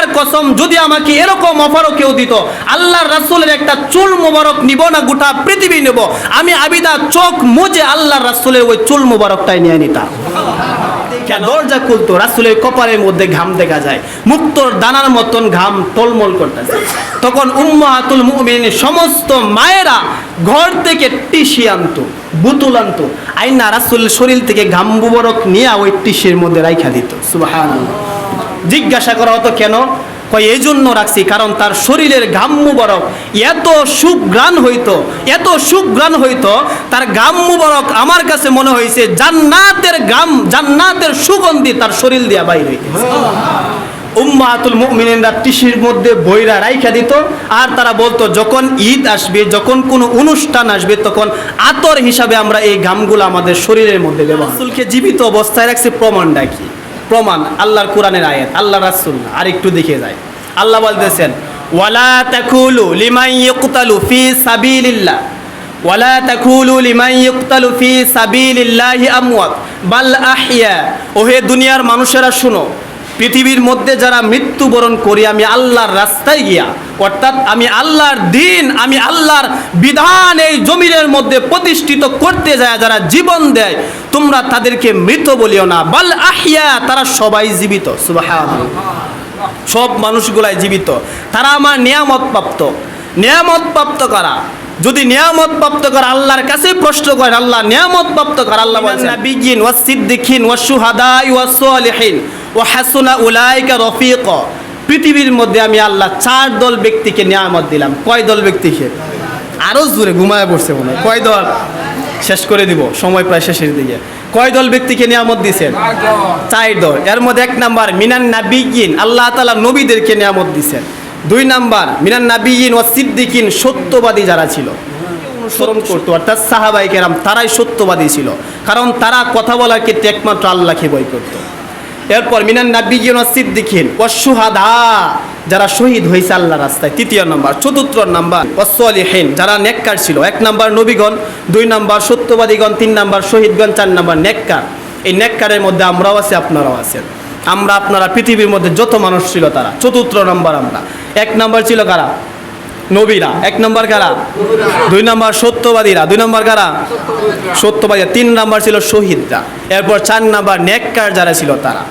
আল্লাহর কসম, যদি আমাকে এরকম অফারও কেউ দিত, আল্লাহর রাসূলের একটা চুল মোবারক নিব না, গোটা পৃথিবী নেব। আমি আবিদা চোখ মুজে আল্লাহর রাসূলের ওই চুল মোবারকটাই নিয়ে নিতাম। দরজা খুলতো, রাসূলের কপালের মধ্যে ঘাম দেখা যায়। মুক্তর দানার মতন ঘাম টলমল করতেছে। তখন উম্মাহাতুল মুমিন সমস্ত মায়েরা ঘর থেকে টিসি আনতো, বুতুল আনতো। আইনা রাসূলের শরীর থেকে ঘাম মুবারক নিয়ে ওই টিসির মধ্যে রাইখা দিত। সুবহানাল্লাহ। জিজ্ঞাসা করা হতো কেন? কয় এই জন্য রাখছি কারণ তার শরীরের ঘাম মুবারক এত সুগ্রাণ হইতো এত সুগ্রাণ হইতো তার ঘাম মুবারক আমার কাছে মনে হয়েছে জান্নাতের ঘাম জান্নাতের সুগন্ধি তার শরীর দিয়া বাইর হইতে উম্মাতুল মুমিনিনরা টিসির মধ্যে বইরা রাইখা দিত আর তারা বলতো যখন ঈদ আসবে যখন কোনো অনুষ্ঠান আসবে তখন আতর হিসাবে আমরা এই গামগুলো আমাদের শরীরের মধ্যে দেবো জীবিত অবস্থায় রাখছে প্রমাণটা কি? প্রমাণ, আল্লাহর কোরআনের আয়াত আল্লাহ রাসুল আর একটু দেখে যায়। আল্লাহ বলতেছেন, ওয়ালা তাকুলু লিমাই ইয়ুকতালু ফি সাবিলিল্লাহ, ওয়ালা তাকুলু লিমাই ইয়ুকতালু ফি সাবিলিল্লাহি আমওয়াত, বাল আহইয়া। ওহে দুনিয়ার মানুষেরা শুনো, পৃথিবীর মধ্যে যারা মৃত্যুবরণ করি আমি আল্লাহর রাস্তায় গিয়া অর্থাৎ আমি আল্লাহর দিন, আমি আল্লাহর বিধান এই জমিনের মধ্যে প্রতিষ্ঠিত করতে যায়, যারা জীবন দেয়, তোমরা তাদেরকে মৃত বলিও না। বাল আহিয়া তারা সবাই জীবিত। সব মানুষগুলাই জীবিত। তারা আমার নিয়ামত প্রাপ্ত। নিয়ামত প্রাপ্ত করা? যদি নিয়ামত প্রাপ্ত করা, আল্লাহর কাছে প্রশ্ন করে আল্লাহ নিয়ামত প্রাপ্ত করা, আল্লাহ নাবিয়িন ওয়াস সিদ্দিকিন ওয়া হাসুনা উলাইকা রফিক। পৃথিবীর মধ্যে আমি আল্লাহ চার দল ব্যক্তিকে নিয়ামত দিলাম। কয় দল ব্যক্তিকে? আরও জোরে ঘুমায় পড়ছে মনে হয়। কয় দল? শেষ করে দিব সময় প্রায় শেষের দিকে। কয় দল ব্যক্তিকে নিয়ামত দিছেন? চার দল। এর মধ্যে এক নাম্বার মিনান নাবিগিন আল্লাহ তালা নবীদেরকে নিয়ামত দিছেন। দুই নাম্বার মিনান নাবিগিন ও সিদ্দিকিন সত্যবাদী যারা ছিল। অনুসরণ করতো অর্থাৎ সাহাবাই কেরাম তারাই সত্যবাদী ছিল। কারণ তারা কথা বলার ক্ষেত্রে একমাত্র আল্লাহকে বই করতো। এরপর মিনান নাবিগিন ও সিদ্দিকিন অসুহাদা যারা শহীদ হয়েছে আল্লাহ রাস্তায়। তৃতীয় নম্বর, চতুর্থ নাম্বার অসলিহীন যারা নেককার ছিল। এক নাম্বার নবীগণ, দুই নাম্বার সত্যবাদীগণ, তিন নাম্বার শহীদগণ, চার নাম্বার নেককার। এই নেককারের মধ্যে আমরাও আছি, আপনারাও আছেন। আমরা, আপনারা, পৃথিবীর মধ্যে যত মানুষ ছিল তারা, চতুর্থ নম্বর আমরা। এক নাম্বার ছিল কারা? নবীরা। এক নম্বর কারা? দুই নম্বর সত্যবাদীরা। দুই নম্বর কারা? সত্যবাদীরা। তিন নাম্বার ছিল শহীদরা। এরপর চার নাম্বার নেককার যারা ছিল তারা।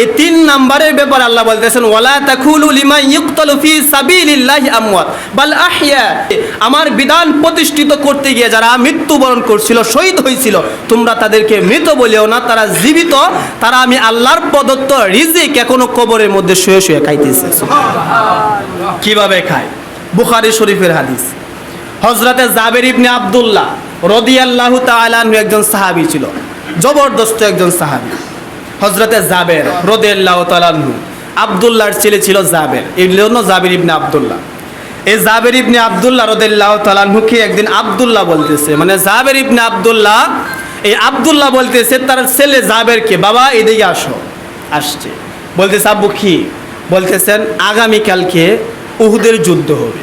এই তিন নাম্বারের ব্যাপারে আল্লাহ বলতেছেন ওয়ালা তাকুলু লিমা ইউকতালু ফি সাবিলিল্লাহি আমওয়াত বাল আহইয়া। আমার বিধান প্রতিষ্ঠিত করতে গিয়ে যারা মৃত্যুবরণ করছিল শহীদ হয়েছিল তোমরা তাদেরকে মৃত বলিও না তারা জীবিত তারা আমি আল্লাহর প্রদত্ত রিজিক এখনও কবরের মধ্যে শুয়ে শুয়ে খাইতেছে। কীভাবে খায়? বুখারী শরীফের হাদিস। হজরতে জাবের ইবনে আব্দুল্লাহ রদিয়াল্লাহু তাআলাহু একজন সাহাবী ছিল জবরদস্ত একজন সাহাবী। হজরতে জাবের রদিয়াল্লাহু তাআলাহু আব্দুল্লাহর ছেলে ছিল জাবের। এই জন্য জাবের ইবনে আব্দুল্লাহ। এই জাবের ইবনে আব্দুল্লাহ রদিয়াল্লাহু তাআলাহুকে একদিন আব্দুল্লাহ বলতেছে। মানে জাবের ইবনে আব্দুল্লাহ, এই আব্দুল্লাহ বলতেছে তার ছেলে জাবেরকে, বাবা, এদিকে আসো। আসছে। বলতেছে, আব্বু, কি? বলতেছেন, আগামীকালকে উহুদের যুদ্ধ হবে।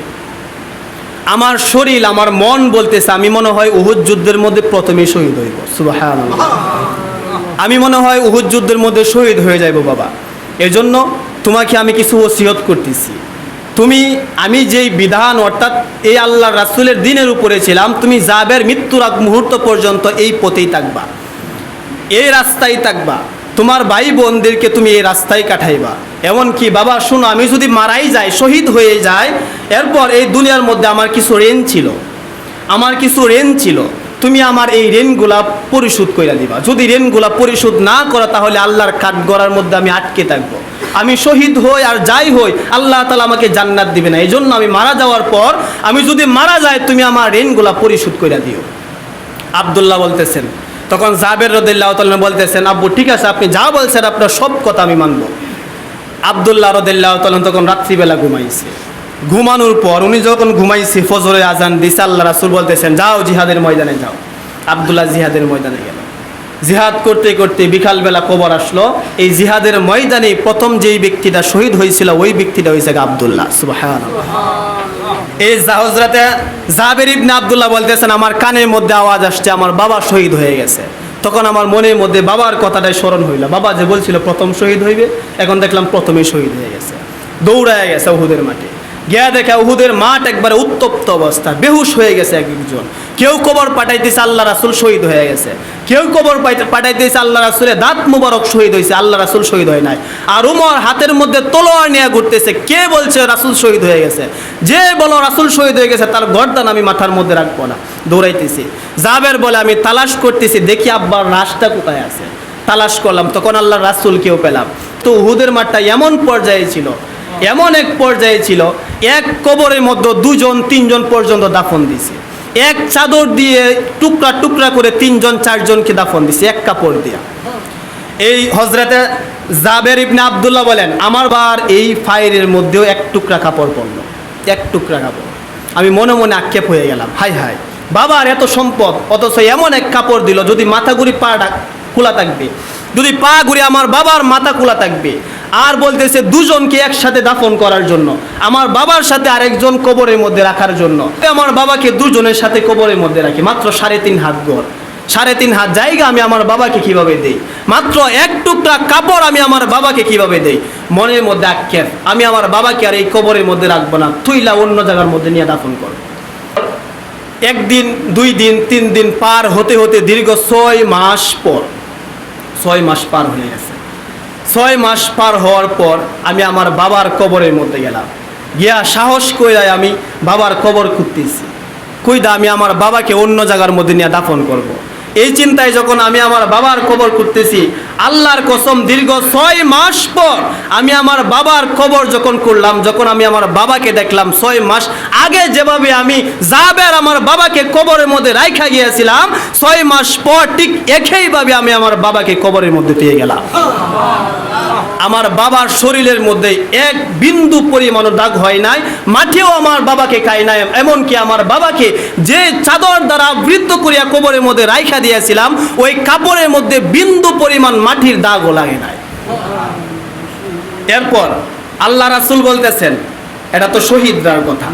আমার শরীর, আমার মন বলতেছে, আমি মনে হয় উহুদ যুদ্ধের মধ্যে প্রথমেই শহীদ হইব। সুবহানাল্লাহ। আমি মনে হয় উহুদ যুদ্ধের মধ্যে শহীদ হয়ে যাইব, বাবা। এজন্য তোমাকে আমি কিছু ওসিয়ত করতেছি। তুমি, আমি যেই বিধান, অর্থাৎ এই আল্লাহ রাসূলের দিনের উপরে ছিলাম, তুমি জাবের মৃত্যুর আগ মুহূর্ত পর্যন্ত এই পথেই থাকবা। এই রাস্তায় থাকবা। তোমার ভাই বোনদেরকে তুমি এই রাস্তায় কাটাইবা। এমনকি, বাবা, শোনো, আমি যদি মারাই যাই, শহীদ হয়ে যায় এরপর এই দুনিয়ার মধ্যে আমার কিছু ঋণ ছিল। আমার কিছু ঋণ ছিল। তুমি আমার এই ঋণগুলা পরিশোধ করে দিবা। যদি ঋণগুলা পরিশোধ না করো, তাহলে আল্লাহর কাঠ গড়ার মধ্যে আমি আটকে থাকব। আমি শহীদ হই আর যাই হই, আল্লাহ তালা আমাকে জান্নাত দিবে না। এই জন্য আমি মারা যাওয়ার পর, আমি যদি মারা যাই, তুমি আমার ঋণগুলা পরিশোধ করে দিও। আবদুল্লাহ বলতেছেন, তখন জাবের রদুল্লাহ বলতেছেন, আব্বু, ঠিক আছে, আপনি যা বলছেন, আপনার সব কথা আমি মানব। আবদুল্লাহ রদুল্লাহ তখন রাত্রিবেলা ঘুমাইছে। ঘুমানোর পর উনি যখন ঘুমাইছে ফজরে আজান দিছে, আল্লাহ রাসুল বলতেছেন, যাও জিহাদের ময়দানে যাও। আবদুল্লাহ জিহাদের ময়দানে গেল। জিহাদ করতে করতে বিকালবেলা কবর আসলো। এই জিহাদের ময়দানে প্রথম যেই ব্যক্তিটা শহীদ হয়েছিল, ওই ব্যক্তিটা হয়েছে আবদুল্লাহ। সুবাহান এই হজরতে জাবের ইবনে আবদুল্লাহ বলতেছেন, আমার কানের মধ্যে আওয়াজ আসছে, আমার বাবা শহীদ হয়ে গেছে। তখন আমার মনের মধ্যে বাবার কথাটাই স্মরণ হইল। বাবা যে বলছিল, প্রথম শহীদ হইবে, এখন দেখলাম প্রথমেই শহীদ হয়ে গেছে। দৌড়ায় গেছে উহুদের মাঠে। গিয়া দেখে উহুদের মাঠ একবারে উত্তপ্ত অবস্থা, বেহুশ হয়ে গেছে এক একজন। কেউ কবর পাঠাইতেছে, আল্লাহ রাসুল শহীদ হয়ে গেছে। কেউ কবর পাঠাইতেছে, আল্লাহ রাসুলের দাঁত মুবারক শহীদ হয়েছে আল্লাহ রাসুল শহীদ হয় নাই। আর উমর হাতের মধ্যে তলোয়ার নিয়ে ঘুরতেছে, কে বলছে রাসুল শহীদ হয়ে গেছে? যে বলো রাসুল শহীদ হয়ে গেছে, তার গর্দান আমি মাথার মধ্যে রাখব না, দৌড়াইতেছি। জাবের বলে, আমি তালাশ করতেছি, দেখি আব্বার রাস্তা কোথায় আছে। তালাশ করলাম, তখন আল্লাহ রাসুল কেউ পেলাম। তো উহুদের মাঠটা এমন পর্যায়ে ছিল এমন এক পর্যায়ে ছিল, এক কবরের মধ্যে দুজন, তিনজন পর্যন্ত দাফন দিছে। এক চাদর দিয়ে টুকরা টুকরা করে তিনজন, চারজনকে দাফন দিছে, এক কাপড় দিয়া। এই হজরতে জাবের ইবনে আবদুল্লাহ বলেন, আমার বার এই ফাইরের মধ্যেও এক টুকরা কাপড় পড়ল, এক টুকরা কাপড়। আমি মনে মনে আক্ষেপ হয়ে গেলাম হাই হাই বাবার এত সম্পদ, অথচ এমন এক কাপড় দিল, যদি মাথা ঘুরি পা ডাক- খোলা থাকবে, যদি পা ঘুরে আমার বাবার মাথা খোলা থাকবে আর বলতেছে দুজনকে একসাথে দাফন করার জন্য, আমার বাবার সাথে আরেকজন কবরের মধ্যে রাখার জন্য। আমার বাবাকে দুজনের সাথে কবরের মধ্যে রাখি, মাত্র সাড়ে তিন হাত গড়। সাড়ে তিন হাত জায়গা আমি আমার বাবাকে কীভাবে দেই? মাত্র এক টুকরা কাপড় আমি আমার বাবাকে কীভাবে দেই? মনের মধ্যে আক্ষেপ, আমি আমার বাবাকে আর এই কবরের মধ্যে রাখব না তুইলা অন্য জায়গার মধ্যে নিয়ে দাফন কর একদিন, দুই দিন, তিন দিন পার হতে হতে দীর্ঘ ছয় মাস পর, ছয় মাস পার হয়ে গেছে। ছয় মাস পার হওয়ার পর আমি আমার বাবার কবরের মধ্যে গেলাম গিয়া সাহস কইরাই আমি বাবার কবর খুঁজতেছি কইদা আমি আমার বাবাকে অন্য জায়গার মধ্যে নিয়ে দাফন করব। এই চিন্তায় যখন আমি আমার বাবার খবর করতেছি আল্লাহর কসম দীর্ঘ ছয় মাস পর আমি আমার বাবার খবর যখন করলাম যখন আমি আমার বাবাকে দেখলাম, ছয় মাস আগে যেভাবে আমি জাবের আমার বাবাকে কবরের মধ্যে রাইখা গিয়েছিলাম, ছয় মাস পর ঠিক একইভাবে আমি আমার বাবাকে কবরের মধ্যে পেয়ে গেলাম। আমার বাবার শরীরের মধ্যে এক বিন্দু পরিমাণ দাগ হয় নাই, মাঠেও আমার বাবাকে খাই নাই, এমনকি আমার বাবাকে যে চাদর দ্বারা বৃদ্ধ করিয়া কবরের মধ্যে রাইখা দিয়েছিলাম, ওই কাপড়ের মধ্যে বিন্দু পরিমাণ মাটির দাগও লাগে নাই। এরপর আল্লাহ রাসুল বলতেছেন, এটা তো শহীদরার কথা,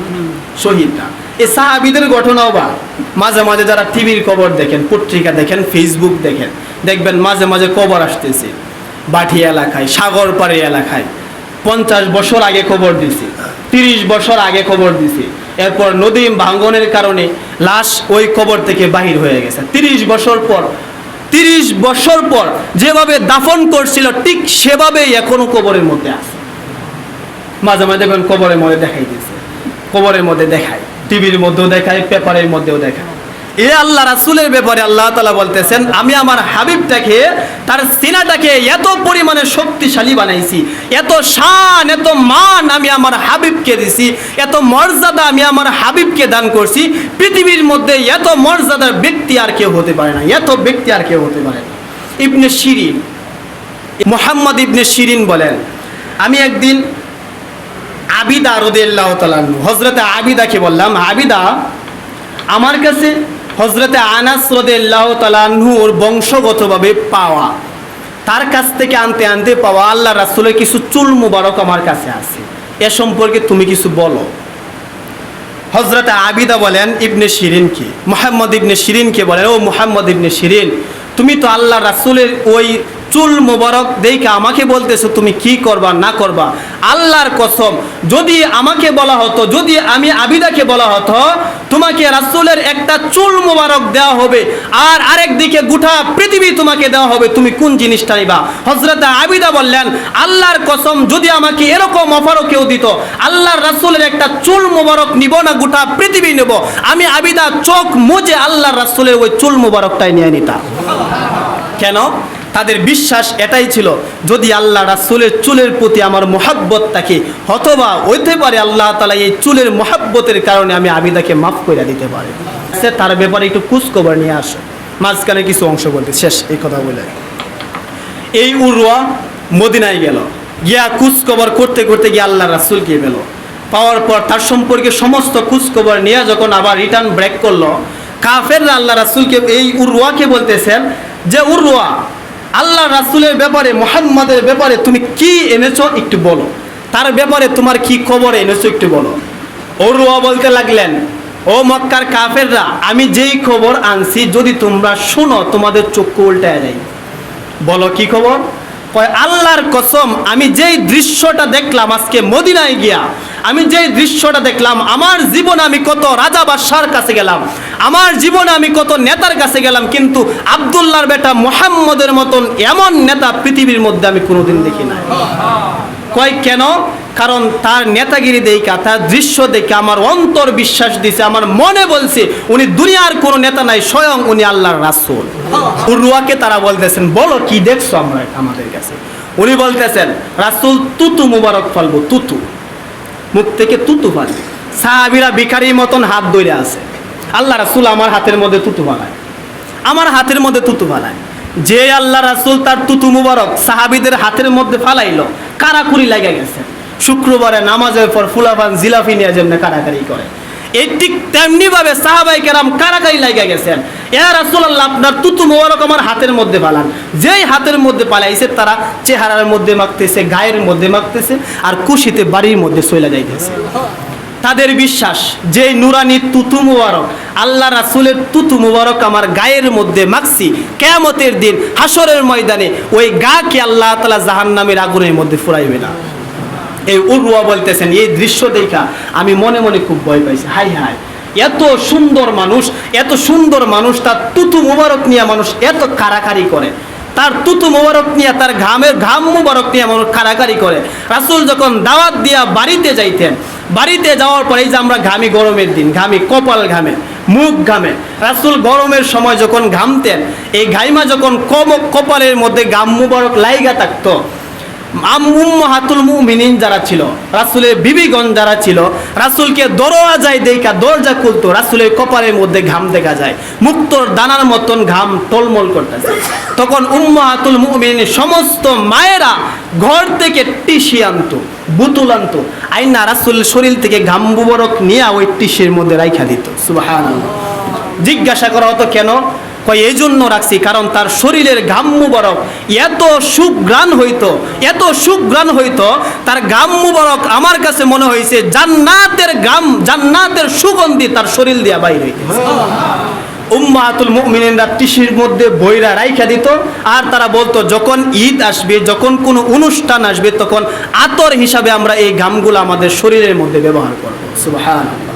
শহীদরা। এ সাহাবিদের ঘটনাও বা, মাঝে মাঝে যারা টিভির খবর দেখেন, পত্রিকা দেখেন ফেসবুক দেখেন, দেখবেন মাঝে মাঝে কবর আসতেছে। বাঠি এলাকায় সাগর পাড়ি এলাকায়। পঞ্চাশ বছর আগে খবর দিছি, তিরিশ বছর আগে খবর দিছি। এরপর নদী ভাঙ্গনের কারণে লাশ ওই কবর থেকে বাহির হয়ে গেছে। তিরিশ বছর পর, তিরিশ বছর পর যেভাবে দাফন করছিল, ঠিক সেভাবেই এখনও কবরের মধ্যে আছে। মাঝে মাঝে দেখবেন কবরের মধ্যে দেখাই দিয়েছে কবরের মধ্যে দেখায়, টিভির মধ্যেও দেখায়, পেপারের মধ্যেও দেখায়। এ আল্লাহ রাসুলের ব্যাপারে আল্লাহ তালা বলতেছেন, আমি আমার হাবিবটাকে, তার সিনাটাকে এত পরিমাণে শক্তিশালী বানাইছি, এত শান, এত মান আমি আমার হাবিবকে দিছি, এত মর্যাদা আমি আমার হাবিবকে দান করছি, পৃথিবীর মধ্যে এত মর্যাদার ব্যক্তি আর কেউ হতে পারে না, এত ব্যক্তি আর কেউ হতে পারে না। ইবনে শিরিন, মোহাম্মদ ইবনে শিরিন বলেন, আমি একদিন আবিদা রদিয়াল্লাহ তালান্নু হজরতে আবিদাকে বললাম, আবিদা, আমার কাছে হজরতে আনাস রদিয়াল্লাহ তালান্নুর বংশগতভাবে পাওয়া। তার কাছ থেকে আনতে আনতে পাওয়া আল্লাহ রাসুলের কিছু চুল মুবারক আমার কাছে আছে। এ সম্পর্কে তুমি কিছু বলো। হজরত আবিদা বলেন, ইবনে শিরিনকে মোহাম্মদ ইবনে শিরিনকে বলেন, ও মোহাম্মদ ইবনে শিরিন, তুমি তো আল্লাহ রাসুলের ওই চুল মোবারক দেখে আমাকে বলতেছো, তুমি কি করবা, না করবা? আল্লাহর কসম, যদি আমাকে বলা হতো, যদি আমি আবিদাকে বলা হতো, তোমাকে রাসুলের একটা চুল মোবারক দেওয়া হবে, আর আরেক দিকে গোটা পৃথিবী তোমাকে দেওয়া হবে, তুমি কোন জিনিসটা নিবা? হজরত আবিদা বললেন, আল্লাহর কসম, যদি আমাকে এরকম অফারও কেউ দিত, আল্লাহর রাসুলের একটা চুল মোবারক নিব না, গোটা পৃথিবী নেব, আমি আবিদা চোখ মুজে আল্লাহর রাসুলের ওই চুল মোবারকটাই নিয়ে নিতাম। কেন? তাদের বিশ্বাস এটাই ছিল, যদি আল্লাহ রাসুলের চুলের প্রতি আমার মোহাব্বত থাকে, অথবা হইতে পারে আল্লাহ তালা এই চুলের মোহাব্বতের কারণে আমি আবিদাকে মাফ করে দিতে পারি। সে তার ব্যাপারে একটু কুচকবর নিয়ে আসো। মাঝখানে কিছু অংশ বলতে, শেষ, এই কথা বলে। এই উরুয়া মদিনায় গেল। গিয়া কুচকবর করতে করতে গিয়ে আল্লাহ রাসুল গিয়ে গেল পাওয়ার পর তার সম্পর্কে সমস্ত কুচকবর নিয়ে যখন আবার রিটার্ন ব্রেক করল, কাফেররা আল্লাহ রাসুলকে এই উরুয়াকে বলতেছেন যে উরুয়া আল্লাহ রাসুলের ব্যাপারে, মোহাম্মদের ব্যাপারে তুমি কি এনেছো একটু বলো। তার ব্যাপারে তোমার কি খবর এনেছো একটু বলো। অরুয়া বলতে লাগলেন, ও মক্কার কাফেররা, আমি যেই খবর আনছি, যদি তোমরা শুনো, তোমাদের চক্ষু উল্টায় যায়। বলো কি খবর? কয়, আল্লাহর কসম, আমি যেই দৃশ্যটা দেখলাম আজকে মদিনায় গিয়া আমি যেই দৃশ্যটা দেখলাম, আমার জীবনে আমি কত রাজা বাদশার কাছে গেলাম, আমার জীবনে আমি কত নেতার কাছে গেলাম, কিন্তু আবদুল্লাহর বেটা মোহাম্মদের মতন এমন নেতা পৃথিবীর মধ্যে আমি কোনোদিন দেখি না কয় কেন? কারণ তার নেতাগিরি দেখা, তার দৃশ্য দেখে আমার অন্তর বিশ্বাস দিছে, আমার মনে বলছে, উনি দুনিয়ার কোনো নেতা নাই, স্বয়ং উনি আল্লাহর রাসূল। উরুয়াকে তারা বলতেছেন, বলো, কি দেখছ আমরা আমাদের কাছে? উনি বলতেছেন, রাসূল, তুতু মুবারক ফলবো, তুতু। মুখ থেকে তুতু ফালবে সাহাবিরা ভিখারির মতন হাত ধরে আছে। আল্লাহ রাসুল আমার হাতের মধ্যে তুতু ফালায় আমার হাতের মধ্যে তুতু ফালায় যে আল্লাহ রাসুল তার তুতু মুবারক সাহাবিদের হাতের মধ্যে ফালাইলো, কারাকুরি লাগে গেছে। শুক্রবারে নামাজের পর ফুলাফান জিলাফি নিয়ে যেমনি কারাকারি করে। এই ঠিক তেমনি ভাবে সাহাবাই কেরাম কারাকারি লাগা গেছেন? এ রাসূলুল্লাহ, আপনার তুতু মুবারক আমার হাতের মধ্যে ফালান যেই হাতের মধ্যে পালাইছে, তারা চেহারার মধ্যে মাখতেছে, গায়ের মধ্যে মাখতেছে, আর কুশিতে বাড়ির মধ্যে চলে যাইতেছে। তাদের বিশ্বাস যে নুরানি তুতু মুবারক, আল্লাহ রাসুলের তুতু মুবারক আমার গায়ের মধ্যে মাখছি, কেয়ামতের দিন হাসরের ময়দানে ওই গা গাকে আল্লাহ তালা জাহান নামের আগুনের মধ্যে ফুরাইবে না। এই উরুয়া বলতেছেন, এই দৃশ্য দেখা আমি মনে মনে খুব ভয় পাইছি। হাই হাই, এত সুন্দর মানুষ, এত সুন্দর মানুষ, তার তুতু মুবারক নিয়ে মানুষ এত কারাকারি করে। তার তুতু মুবারক নিয়ে, তার ঘামের ঘাম মুবারক নিয়ে মানুষ কারাকারি করে। রাসুল যখন দাওয়াত দিয়া বাড়িতে যাইতেন, বাড়িতে যাওয়ার পরে যে আমরা ঘামি গরমের দিন, ঘামি কপাল ঘামে, মুখ ঘামে, রাসুল গরমের সময় যখন ঘামতেন, এই ঘাইমা যখন কম কপালের মধ্যে ঘাম মুবারক লাইগা থাকতো হাতুল মুমিনিন যারা ছিল, রাসুলের বিবিগণ যারা ছিল, রাসুলকে দরওয়াজায় দেখা দরজা খুলতো, রাসুলের কপালের মধ্যে ঘাম দেখা যায়, মুক্তর দানার মতন ঘাম টলমল করতেছে। তখন উম্মাহাতুল মুমিনিন সমস্ত মায়েরা ঘর থেকে টিসি আনতো, বুতুল আনতো, আইনা রাসুল শরীর থেকে ঘাম বুবরক নিয়ে ওই টিসির মধ্যে রাইখা দিত। সুবহানাল্লাহ। জিজ্ঞাসা করা হতো কেন? কয় এই জন্য রাখছি কারণ তার শরীরের ঘাম মুবারক এত সুগ্রাণ হইতো এত সুগ্রাণ হইতো তার ঘাম মুবারক আমার কাছে মনে হয়েছে জান্নাতের ঘাম জান্নাতের সুগন্ধি তার শরীর দিয়া বাইর হইতেছে। উম্মাহাতুল মুমিনিনরা টিসির মধ্যে বইরা রাইখা দিত আর তারা বলতো যখন ঈদ আসবে যখন কোনো অনুষ্ঠান আসবে তখন আতর হিসাবে আমরা এই ঘামগুলো আমাদের শরীরের মধ্যে ব্যবহার করব। সুবহানাল্লাহ।